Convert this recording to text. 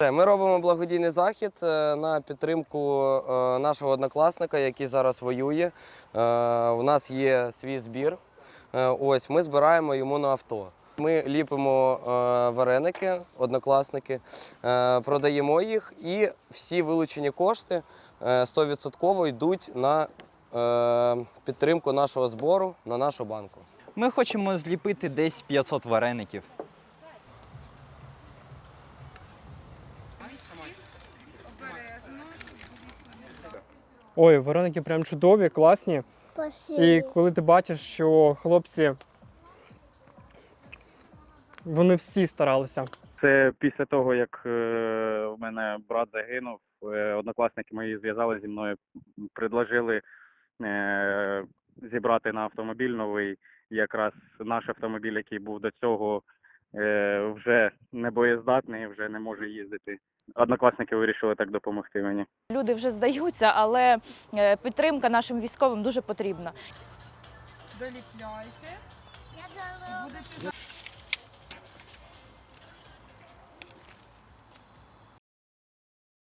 Ми робимо благодійний захід е, на підтримку е, нашого однокласника, який зараз воює. Е, У нас є свій збір. Е, Ось ми збираємо йому на авто. Ми ліпимо е, вареники, однокласники, е, продаємо їх, і всі вилучені кошти е, 100% йдуть на е, підтримку нашого збору на нашу банку. Ми хочемо зліпити десь 500 вареників. Ой, вареники прям чудові, класні. Спасибо. І коли ти бачиш, що хлопці вони всі старалися. Це після того, як е, в мене брат загинув, е, однокласники мої зв'язали зі мною, предложили е, зібрати на автомобіль новий. Якраз наш автомобіль, який був до цього, е, вже не боєздатний, вже не може їздити. Однокласники вирішили так допомогти мені. Люди вже здаються, але е, підтримка нашим військовим дуже потрібна. Доліпляйте. Я Будете